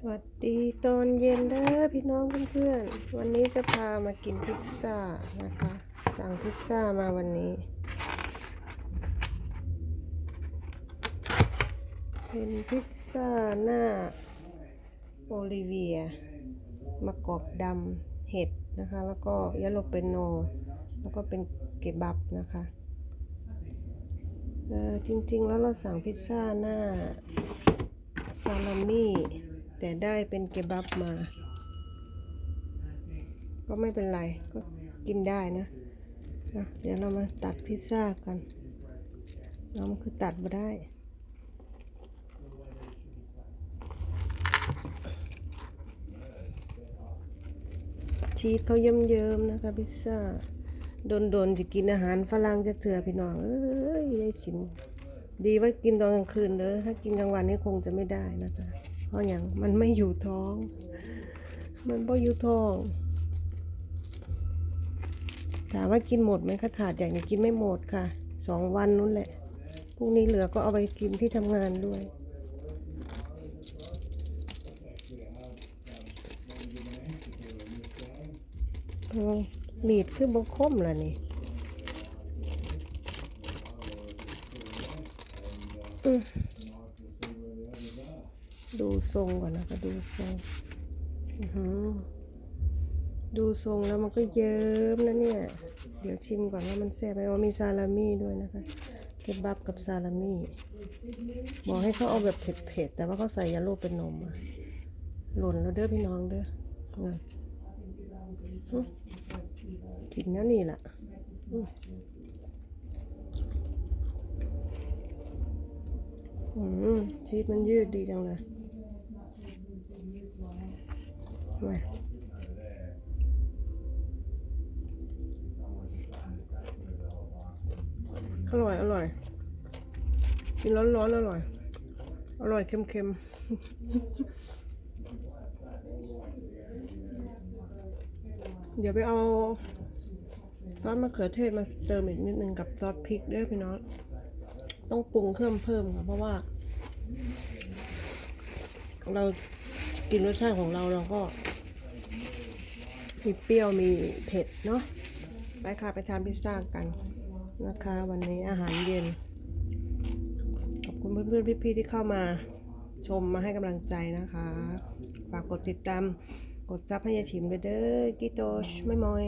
สวัสดีตอนเย็นเด้อพี่น้องเพื่อนๆ วันนี้จะพามากินพิซซ่านะคะ สั่งพิซซ่ามาวันนี้ เป็นพิซซ่าหน้าโอลิเวียมะกอกดำเห็ดนะคะ แล้วก็ยาโลเปโน แล้วก็เป็นเกบับนะคะเออจริงๆแล้วเราสั่งพิซซ่าหน้าซาลามี่ แต่ได้เป็นเกบับมา ก็ไม่เป็นไร ก็กินได้นะ เดี๋ยวเรามาตัดพิซซ่ากันเรามันคือตัดมาได้ชีสเขาเยิ้มๆนะคะพิซซ่าโดนๆจะกินอาหารฝรั่งจะเถื่อพี่น้อง เอ้ยได้ชิมดีว่ากินตอนกลางคืนเด้อถ้ากินกลางวันนี่คงจะไม่ได้นะคะ เพราะอย่างมันไม่อยู่ท้อง มันไม่อยู่ท้องถามว่ากินหมดไหมคะถาดใหญ่นี่กินไม่หมดค่ะสองวันนู้นแหละพรุ่งนี้เหลือก็เอาไปกินที่ทำงานด้วยมีดคือบงคมล่ะนี่อืม ดูทรงก่อนนะคะดูทรงอือหือดูทรงแล้วมันก็เยิ้มนะเนี่ย เดี๋ยวชิมก่อนว่ามันแซ่บไหมว่ามีซาลามี่ด้วยนะคะเก็บบับกับซาลามี่บอกให้เขาเอาแบบเผ็ดๆแต่ว่าเขาใส่ยาโลเป็นนมอะหล่นแล้วเด้อพี่น้องเด้อนั่นกินแล้วนี่แหละอืมชีสมันยืดดีจังเลย มาอร่อย อร่อย กินร้อนๆอร่อย อร่อยเค็มๆเดี๋ยวไปเอาซอสมะเขือเทศมาเติมอีกนิดนึงกับซอสพริกด้วยพี่น้องต้องปรุงเพิ่มเพิ่มค่ะเพราะว่า เรากินรสชาติของเราเราก็ มีเปรี้ยวมีเผ็ดเนาะไปค่ะไปทานพิซซ่ากันนะคะ วันนี้อาหารเย็น ขอบคุณเพื่อนๆพี่ๆที่เข้ามาชมมาให้กำลังใจนะคะฝากกดติดตามกดซับให้ยายถิมด้วยเด้อกิโตชไม่มอย